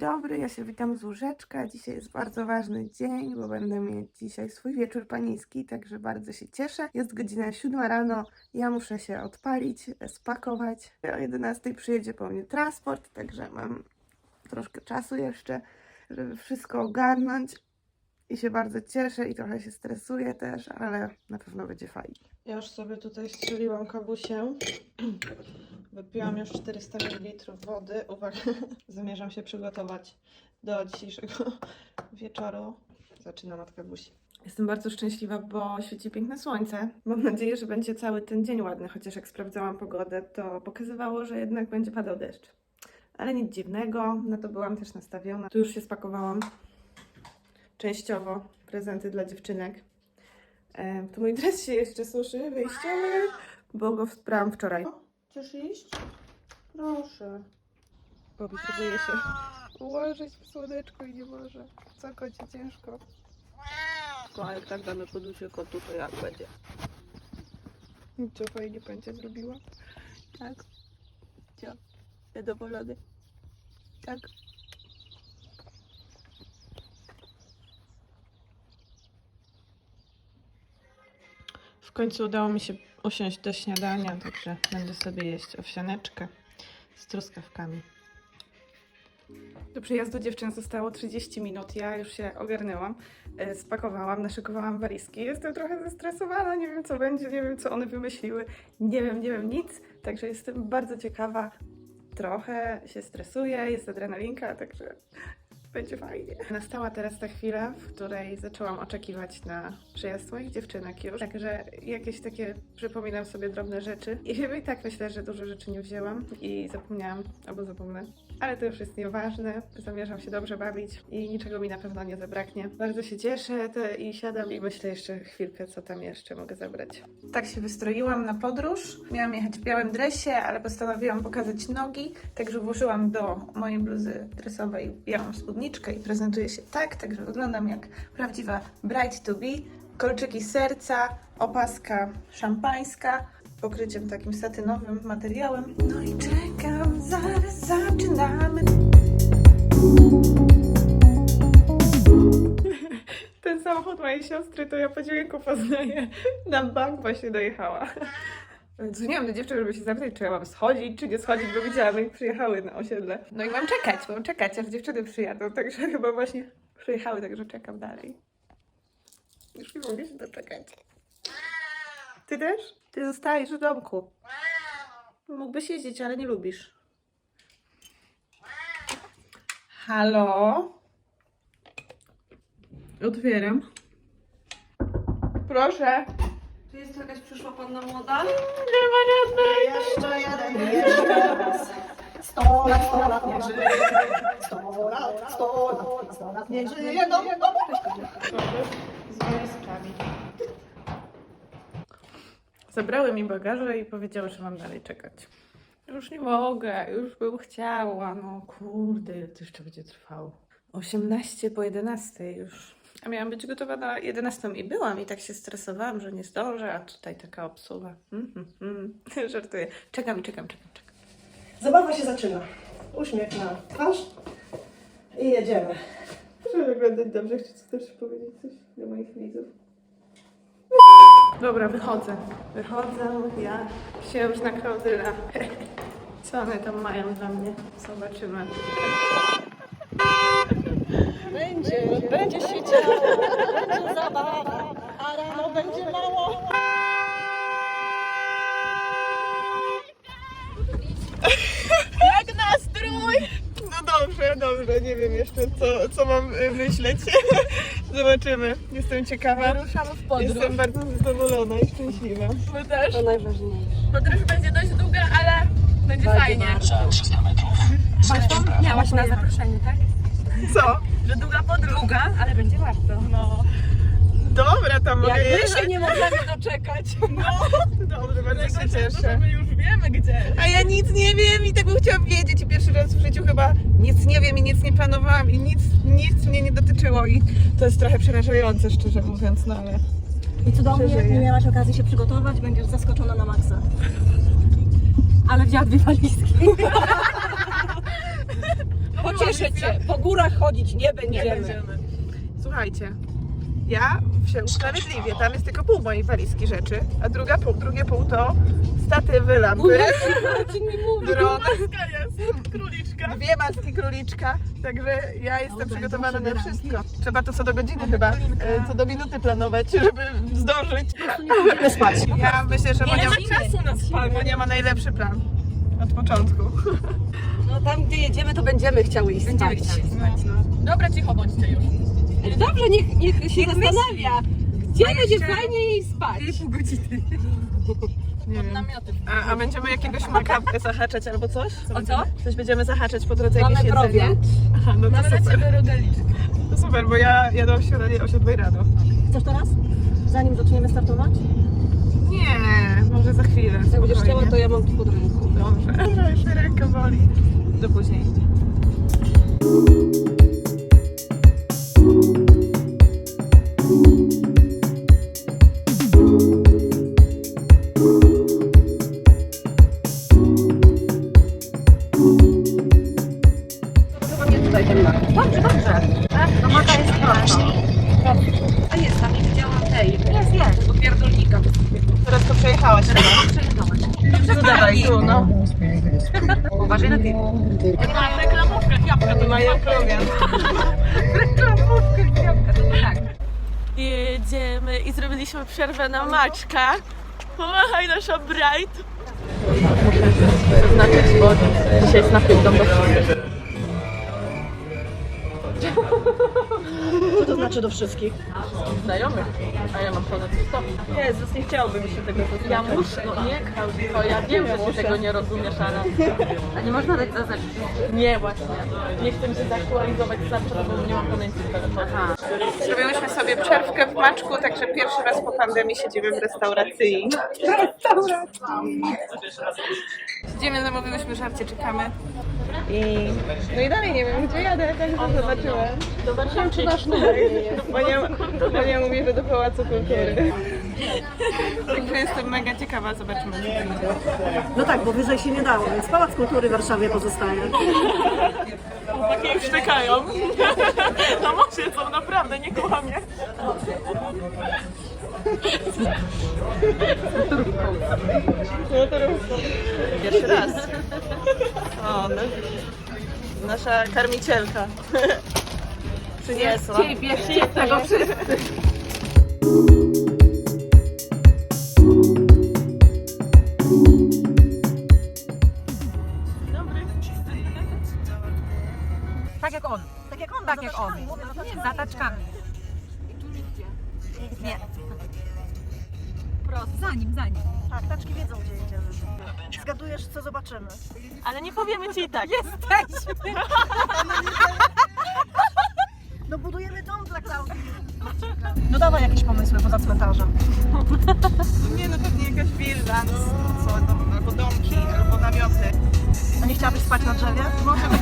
dobry, ja się witam z łóżeczka. Dzisiaj jest bardzo ważny dzień, bo będę mieć dzisiaj swój wieczór panieński, także bardzo się cieszę. Jest godzina 7 rano, ja muszę się odpalić, spakować. O 11 przyjedzie po mnie transport, także mam troszkę czasu jeszcze, żeby wszystko ogarnąć. I się bardzo cieszę i trochę się stresuję też, ale na pewno będzie fajnie. Ja już sobie tutaj strzeliłam kabusię. Wypiłam już 400 ml wody. Uwaga, zamierzam się przygotować do dzisiejszego wieczoru. Zaczynam od kabusi. Jestem bardzo szczęśliwa, bo świeci piękne słońce. Mam nadzieję, że będzie cały ten dzień ładny, chociaż jak sprawdzałam pogodę, to pokazywało, że jednak będzie padał deszcz. Ale nic dziwnego, na to byłam też nastawiona. Tu już się spakowałam częściowo prezenty dla dziewczynek. E, tu mój dres się jeszcze suszy, wyjściowy, bo go sprałam wczoraj. Chcesz iść? Proszę. Bobi próbuje się ułożyć w słoneczku i nie może. Co kocie ciężko. No, jak tak damy poduszkę kotu, to jak będzie? Co fajnie będzie zrobiła? Tak. Co? Zadowolony? Tak. W końcu udało mi się usiąść do śniadania, także będę sobie jeść owsianeczkę z truskawkami. Do przyjazdu dziewczyn zostało 30 minut. Ja już się ogarnęłam, e, spakowałam, naszykowałam walizki. Jestem trochę zestresowana, nie wiem co będzie, nie wiem co one wymyśliły, nie wiem, nie wiem nic. Także jestem bardzo ciekawa. Trochę się stresuję, jest adrenalinka, także będzie fajnie. Nastała teraz ta chwila, w której zaczęłam oczekiwać na przyjazd moich dziewczynek już. Także jakieś takie przypominam sobie drobne rzeczy. I i tak myślę, że dużo rzeczy nie wzięłam i zapomniałam, albo zapomnę. Ale to już jest nieważne. Zamierzam się dobrze bawić i niczego mi na pewno nie zabraknie. Bardzo się cieszę i siadam i myślę jeszcze chwilkę, co tam jeszcze mogę zabrać. Tak się wystroiłam na podróż. Miałam jechać w białym dresie, ale postanowiłam pokazać nogi, także włożyłam do mojej bluzy dresowej białą spódniczkę i prezentuję się tak, także wyglądam jak prawdziwa bride to be. Kolczyki serca, opaska szampańska, pokryciem takim satynowym materiałem. No i czekam, zaraz zaczynamy. Ten samochód mojej siostry to ja po dźwięku poznaję. Na bank właśnie dojechała. Dzwoniłam do dziewczyn, żeby się zapytać, czy ja mam schodzić, czy nie schodzić, bo widziałam, jak przyjechały na osiedle. No i mam czekać, mam czekać, aż dziewczyny przyjadą, także chyba właśnie przyjechały, także czekam dalej. Już nie mogę się doczekać. Ty też? Ty zostajesz w domku. Mógłbyś jeździć, ale nie lubisz. Halo? Otwieram. Proszę. Tu jest jakaś przyszła panna młoda? Nie ma żadnej. Jeszcze jeden, jeszcze raz. Sto lat, sto lat, niech żyje. Sto lat, sto lat, sto lat, niech żyje. No, no, Z walizkami. Zabrały mi bagaże i powiedziały, że mam dalej czekać. Już nie mogę, już bym chciała. No kurde, to jeszcze będzie trwało? 18 po 11 już. A miałam być gotowa na 11 i byłam i tak się stresowałam, że nie zdążę, a tutaj taka obsługa. Mm, mm, mm. Żartuję. Czekam i czekam, czekam, czekam. Zabawa się zaczyna. Uśmiech na twarz i jedziemy. Proszę wyglądać dobrze. Chcesz też powiedzieć coś do moich widzów? Dobra, wychodzę. Wychodzę, ja księżna Klaudyna. Co one tam mają dla mnie? Zobaczymy. Będzie, będzie się działo, będzie zabawa, a rano będzie mało. Jak nastrój? No dobrze, dobrze. Nie wiem jeszcze, co, co mam y, myśleć. Zobaczymy. Jestem ciekawa. Ruszamy w podróż. Jestem bardzo zadowolona i szczęśliwa. My też. To najważniejsze. Podróż będzie dość długa, ale będzie fajnie. Miałaś na zaproszenie, tak? Co? Że długa podróż. Długa, ale będzie warto. No. Dobra, tam mogę Jak my jechać. się nie możemy doczekać. No. Dobrze, bardzo się cieszę. My już wiemy gdzie. A ja nic nie wiem i tak bym chciała wiedzieć i pierwszy raz w życiu chyba nic nie wiem i nic nie planowałam i nic, nic mnie nie dotyczyło i to jest trochę przerażające szczerze mówiąc, no ale I cudownie, jak Przeżyję. nie miałaś okazji się przygotować, będziesz zaskoczona na maksa. Ale wzięła dwie walizki. Pocieszę cię, po górach chodzić nie będziemy. Słuchajcie, ja się usprawiedliwię, tam jest tylko pół mojej walizki rzeczy, a druga pół, drugie pół to statywy, lampy, dron, Króliczka. dwie maski króliczka, także ja jestem przygotowana na wszystko. Trzeba to co do godziny chyba, e, co do minuty planować, żeby zdążyć. Nie spać. Ja myślę, że Monia, Nie ma czasu na spanie. Monia ma najlepszy plan od początku. No tam gdzie jedziemy to będziemy chciały iść Będziemy spać. chcieli spać, no. Dobra, cicho bądźcie już. Dobrze, niech, niech się zastanawia. Gdzie A będzie jeszcze- fajnie jej spać? Pół godziny. Nie Pod wiem. namioty. A, a będziemy jakiegoś makapkę zahaczać albo coś? O co? Coś będziemy zahaczać po drodze Mamy jakieś jedzenie? prowiant. Aha, no to Mamy dla super. ciebie rogaliczkę. To super, bo ja jadę o środzie o 7 rano. Chcesz teraz? Zanim zaczniemy startować? Nie, może za chwilę. Jak będziesz chciała, to ja mam tu pod ręką. Dobrze. Dobrze, już mnie ręka boli. Do później. Dobrze, dobrze. No maka jest prosta. A jest, tam nie widziałam tej. Jest, jest. Teraz to przejechałaś chyba. Tu dawaj, tu, no. Uważaj na ty. Ma reklamówkę, jabłka to Mają prowiant. Reklamówkę, jabłka to tak. Jedziemy i zrobiliśmy przerwę na maczka. Pomachaj nasza bright. Muszę zaznaczyć, bo dzisiaj jest napędą do To znaczy do wszystkich? znajomych, a ja mam ponad 100. Jezus, nie chciałoby mi się tego zaznaczyć. Ja muszę, no nie Klaudiko, ja wiem, że ty tego nie rozumiesz, ale... A nie można dać zaznaczyć. Nie, właśnie. Nie chcę się zaktualizować Snapchata, bo nie mam pamięci w telefonie. Zrobiłyśmy sobie przerwkę w maczku, także pierwszy raz po pandemii siedzimy w restauracji. Restauracji! Siedzimy, zamówiłyśmy żarcie, czekamy. I... No i dalej nie wiem, gdzie jadę, tak to zobaczyłem. Zobaczyłam, czy nasz numer Monia mówi, że do Pałacu Kultury. Także jestem mega ciekawa, zobaczymy. co będzie. No tak, bo wyżej się nie dało, więc Pałac Kultury w Warszawie pozostaje. Takie już czekają. No może są naprawdę, nie kłamie. No to Pierwszy raz. O, no. Nasza karmicielka. Przyniosła. Bierzcie tego wszyscy. Tak jak on. Tak jak on, Tak jak on. Za Zgadujesz, co zobaczymy. Ale nie powiemy ci i tak. Jesteśmy. No budujemy dom dla Klaudii. No dawaj jakieś pomysły poza cmentarzem. Nie no pewnie jakaś willa, no co, no, albo domki, albo namioty. A nie chciałabyś spać na drzewie? Może być,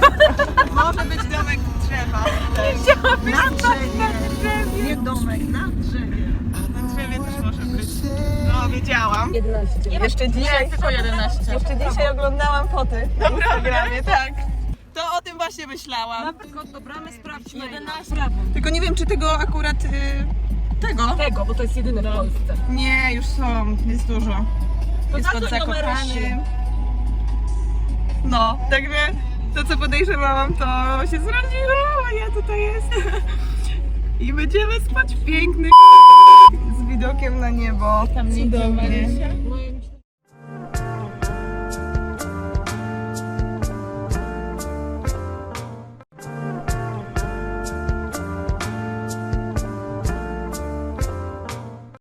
może być domek drzewa. Na drzewie! Nie domek, na drzewie. Na drzewie też może być. No wiedziałam. 11. Jeszcze dzisiaj, Tylko 11. jeszcze dzisiaj oglądałam foty na Instagramie, tak. To o tym właśnie myślałam. Kod do bramy sprawdźmy. 11. Tylko nie wiem, czy tego akurat y, tego. Tego, bo to jest jedyny w Polsce. Nie, już są, jest dużo. To Jest za pod co Zakopanem. No, także to co podejrzewałam, to się zrodziło, a ja tutaj jestem. I będziemy spać w pięknych z widokiem na niebo. Cudownie. No i